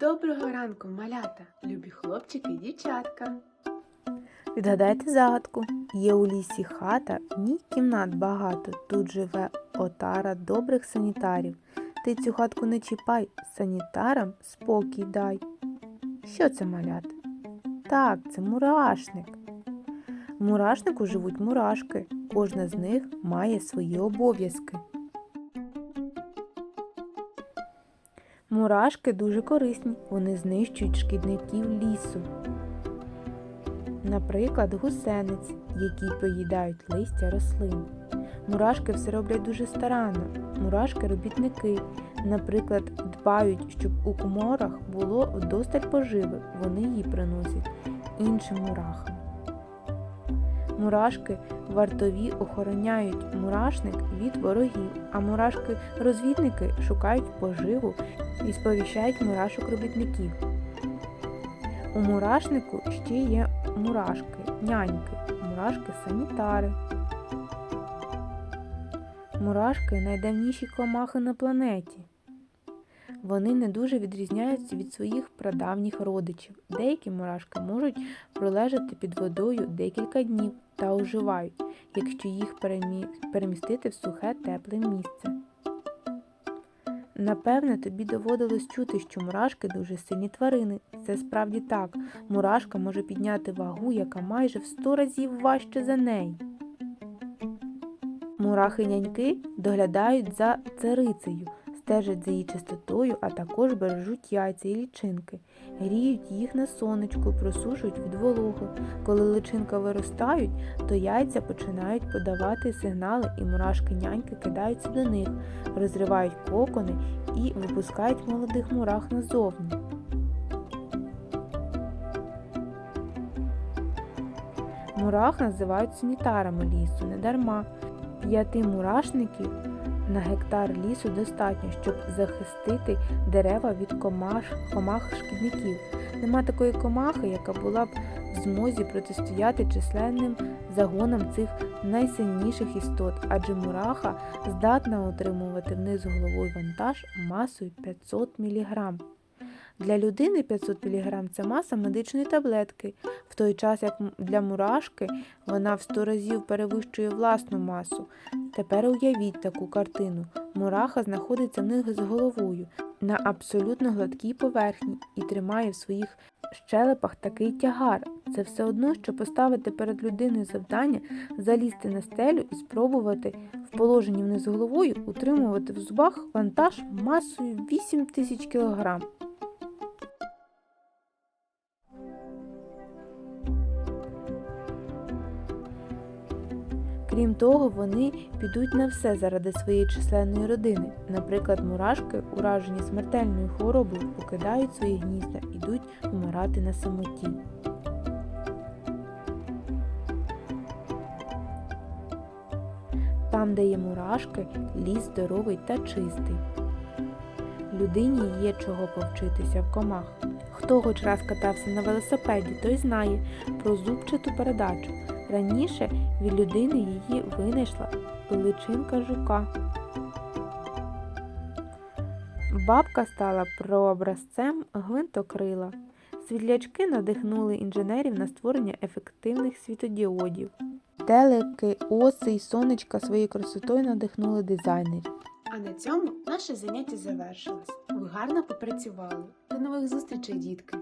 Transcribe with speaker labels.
Speaker 1: Доброго ранку, малята, любі хлопчики і дівчатка.
Speaker 2: Відгадайте загадку. Є у лісі хата, в ній кімнат багато. Тут живе отара добрих санітарів. Ти цю хатку не чіпай, санітарам спокій дай. Що це малята? Так, це мурашник. В мурашнику живуть мурашки. Кожна з них має свої обов'язки. Мурашки дуже корисні, вони знищують шкідників лісу. Наприклад, гусениць, які поїдають листя рослин. Мурашки все роблять дуже старанно. Мурашки робітники, наприклад, дбають, щоб у коморах було вдосталь поживи, вони її приносять іншим мурахам. Мурашки вартові охороняють мурашник від ворогів, а мурашки-розвідники шукають поживу і сповіщають мурашок робітників. У мурашнику ще є мурашки, няньки, мурашки санітари. Мурашки найдавніші комахи на планеті. Вони не дуже відрізняються від своїх прадавніх родичів. Деякі мурашки можуть пролежати під водою декілька днів та оживають, якщо їх перемі- перемістити в сухе тепле місце. Напевне, тобі доводилось чути, що мурашки дуже сильні тварини. Це справді так. Мурашка може підняти вагу, яка майже в сто разів важче за неї. Мурахи-няньки доглядають за царицею, стежать за її чистотою, а також бережуть яйця і лічинки, гріють їх на сонечку, просушують від вологи. Коли личинка виростають, то яйця починають подавати сигнали, і мурашки-няньки кидаються до них, розривають кокони і випускають молодих мурах назовні. Мурах називають санітарами лісу недарма. П'яти мурашників на гектар лісу достатньо, щоб захистити дерева від комах, комах шкідників. Нема такої комахи, яка була б в змозі протистояти численним загонам цих найсильніших істот, адже мураха здатна отримувати вниз головою вантаж масою 500 мг. Для людини 500 мг це маса медичної таблетки, в той час як для мурашки вона в 100 разів перевищує власну масу. Тепер уявіть таку картину. Мураха знаходиться в них з головою на абсолютно гладкій поверхні і тримає в своїх щелепах такий тягар. Це все одно, що поставити перед людиною завдання залізти на стелю і спробувати в положенні вниз головою утримувати в зубах вантаж масою 8 тисяч кілограм. Крім того, вони підуть на все заради своєї численної родини. Наприклад, мурашки, уражені смертельною хворобою, покидають свої гнізда, ідуть вмирати на самоті. Там, де є мурашки, ліс здоровий та чистий. Людині є чого повчитися в комах. Хто хоч раз катався на велосипеді, той знає про зубчату передачу. Раніше від людини її винайшла личинка жука. Бабка стала прообразцем гвинтокрила. Світлячки надихнули інженерів на створення ефективних світодіодів. Телеки, оси й сонечка своєю красотою надихнули дизайнерів.
Speaker 1: А на цьому наше заняття завершилось. Ви гарно попрацювали. До нових зустрічей, дітки!